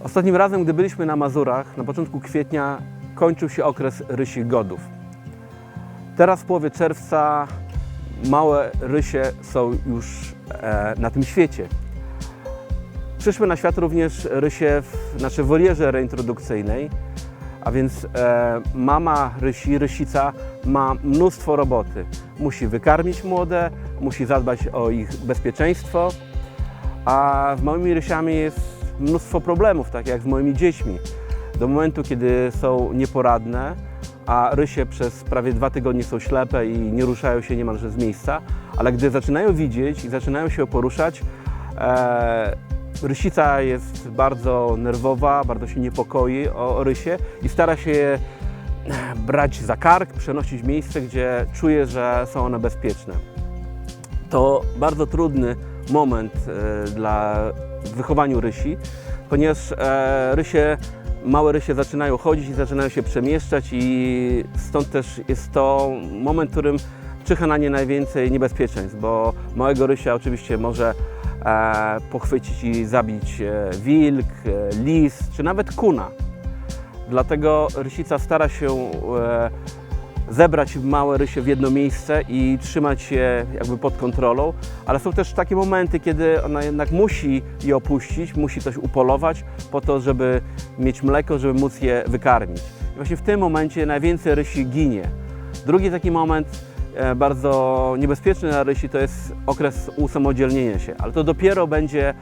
Ostatnim razem, gdy byliśmy na Mazurach, na początku kwietnia kończył się okres rysich godów. Teraz w połowie czerwca małe rysie są już e, na tym świecie. Przyszły na świat również rysie w naszej wolierze reintrodukcyjnej, a więc e, mama rysi, rysica ma mnóstwo roboty. Musi wykarmić młode, musi zadbać o ich bezpieczeństwo, a z małymi rysiami jest mnóstwo problemów, tak jak z moimi dziećmi. Do momentu, kiedy są nieporadne, a rysie przez prawie dwa tygodnie są ślepe i nie ruszają się niemalże z miejsca, ale gdy zaczynają widzieć i zaczynają się poruszać, e, rysica jest bardzo nerwowa, bardzo się niepokoi o, rysie i stara się je brać za kark, przenosić w miejsce, gdzie czuje, że są one bezpieczne. To bardzo trudny moment e, dla w wychowaniu rysi, ponieważ e, rysie, małe rysie zaczynają chodzić i zaczynają się przemieszczać i stąd też jest to moment, w którym czyha na nie najwięcej niebezpieczeństw, bo małego rysia oczywiście może e, pochwycić i zabić e, wilk, lis czy nawet kuna. Dlatego rysica stara się zebrać małe rysie w jedno miejsce i trzymać je jakby pod kontrolą, ale są też takie momenty, kiedy ona jednak musi je opuścić, musi coś upolować po to, żeby mieć mleko, żeby móc je wykarmić. I właśnie w tym momencie najwięcej rysi ginie. Drugi taki moment e, bardzo niebezpieczny dla rysi to jest okres usamodzielnienia się, ale to dopiero będzie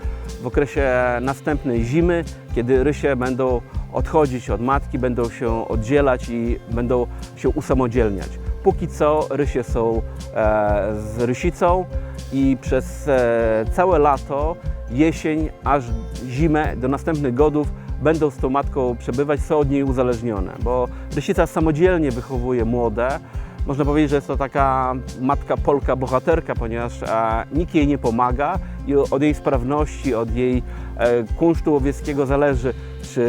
w okresie następnej zimy, kiedy rysie będą odchodzić od matki, będą się oddzielać i będą się usamodzielniać. Póki co rysie są e, z rysicą i przez e, całe lato, jesień, aż zimę do następnych godów będą z tą matką przebywać, są od niej uzależnione, bo rysica samodzielnie wychowuje młode, można powiedzieć, że jest to taka matka Polka bohaterka, ponieważ e, nikt jej nie pomaga i od jej sprawności, od jej e, kunsztu łowieckiego zależy, czy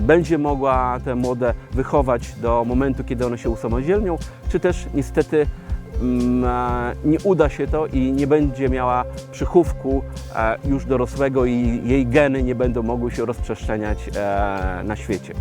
będzie mogła te młode wychować do momentu, kiedy one się usamodzielnią, czy też niestety mm, e, nie uda się to i nie będzie miała przychówku już dorosłego i jej geny nie będą mogły się rozprzestrzeniać na świecie.